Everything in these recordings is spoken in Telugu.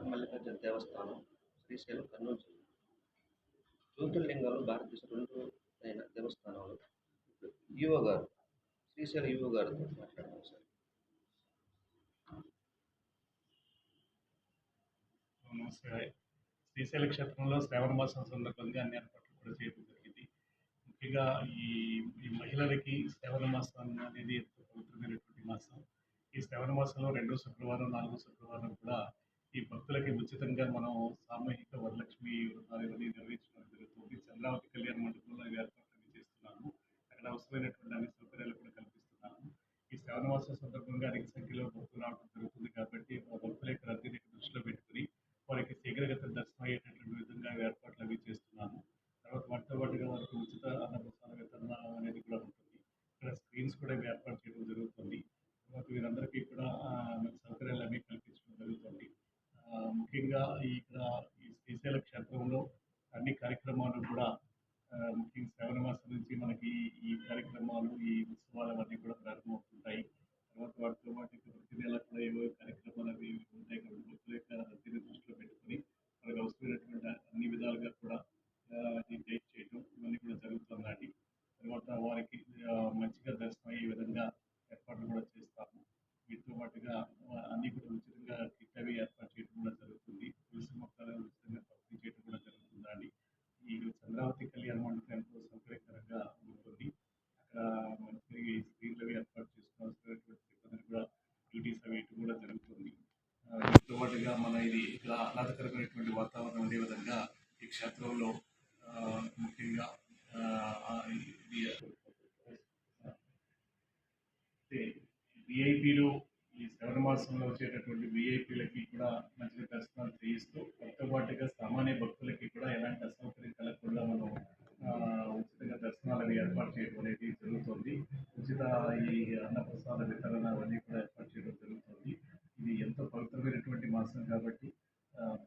మల్లికార్జున దేవస్థానం శ్రీశైలం కర్నూలు జిల్లా. జ్యోతిర్లింగాలు భారతదేశం రెండు అయిన దేవస్థానాలు. ఈవో గారు శ్రీశైలం ఈవో గారితో మాట్లాడతాం సార్. నమస్తే. శ్రీశైల క్షేత్రంలో శ్రావణ మాసం సందర్భంగా అన్ని ఏర్పాట్లు కూడా చేయడం జరిగింది. ముఖ్యంగా ఈ ఈ మహిళలకి శ్రావణ మాసం అనేది ఎంతో పవిత్రమైనటువంటి మాసం. ఈ శ్రావణ మాసంలో రెండో శుక్రవారం నాలుగో శుక్రవారం కూడా ఈ భక్తులకి ఉచితంగా మనం సామూహిక వరలక్ష్మి వ్రతాలు ఇవన్నీ నిర్వహించడం జరుగుతుంది. చంద్రావతి కళ్యాణ మండపంలో ఏర్పాట్లు చేస్తున్నాము. అక్కడ అవసరమైనటువంటి అన్ని సౌకర్యాలు కూడా కల్పిస్తున్నాము. ఈ శ్రావణవాసం సందర్భంగా అధిక సంఖ్యలో భక్తులు రావడం జరుగుతుంది కాబట్టి ఆ భక్తుల యొక్క రద్దీని దృష్టిలో పెట్టుకుని వారికి శీఘ్రగత దర్శనం అయ్యేటటువంటి విధంగా ఏర్పాట్లు అవి చేస్తున్నాము. తర్వాత వాటితో పాటుగా వారికి ఉచిత అన్నప్రసాద వితరణ అనేది కూడా ఉంటుంది. ఇక్కడ స్క్రీన్స్ కూడా ఏర్పాటు చేయడం జరుగుతుంది. తర్వాత వీరందరికీ కూడా ఆ, మంచి సౌకర్యాలు అవి కల్పించడం జరుగుతుంది ఆ, ముఖ్యంగా ఈ ఇక్కడ ఈ శ్రీశైల క్షేత్రంలో అన్ని కార్యక్రమాలు కూడా ముఖ్యంగా శ్రవణ మాసం నుంచి మనకి ఈ కార్యక్రమాలు ఈ ఉత్సవాలు అవన్నీ కూడా ప్రారంభమవుతుంటాయి. తర్వాత వాటితో పాటు ప్రతి నెల కూడా ఏవో కార్యక్రమాలు అవి ఉంటాయి కాబట్టి భక్తుల యొక్క రద్దీని దృష్టిలో పెట్టుకుని మనకు అవసరమైనటువంటి అన్ని విధాలుగా కూడా ఆ, గైడ్ చేయడం ఇవన్నీ కూడా జరుగుతుందండి తర్వాత వారికి మంచిగా దర్శనం అయ్యే విధంగా ఏర్పాట్లు కూడా చేస్తాము వీటితో పాటుగా ఆ, అన్ని కూడా ఉచితంగా కిట్ అవి ఏర్పాటు చేయడం కూడా జరుగుతుంది తులసి మొక్కలు ఉచితంగా పంపిణీ చేయడం కూడా జరుగుతుందండి అమరావతి కళ్యాణ మండపం ఎంతో సౌకర్యకరంగా ఉంటుంది. అక్కడ మంచి స్క్రీన్లు అవి ఏర్పాటు చేసుకోవాల్సినటువంటి సిబ్బందిని కూడా డ్యూటీస్ అవి ఇటు కూడా జరుగుతుంది. దీంతో పాటుగా మన ఇది ఇక్కడ ఆహ్లాదకరమైనటువంటి వాతావరణం ఉండే విధంగా ఈ క్షేత్రంలో ముఖ్యంగా విఐపీలు ఈ శ్రవణ మాసంలో వచ్చేటటువంటి విఐపీలకి కూడా మంచిగా దర్శనాలు చేయిస్తూ వాటితో పాటుగా సామాన్య భక్తులు ఏర్పాటు చేయడం అనేది జరుగుతుంది ఉచిత ఈ అన్నప్రసాద వితరణ అవన్నీ కూడా ఏర్పాటు చేయడం జరుగుతుంది. ఇది ఎంతో పవిత్రమైనటువంటి మాసం కాబట్టి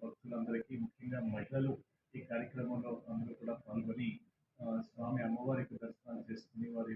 భక్తులందరికీ ముఖ్యంగా మహిళలు ఈ కార్యక్రమంలో అందరూ కూడా పాల్గొని స్వామి అమ్మవారికి దర్శనాలు చేసుకుని వారి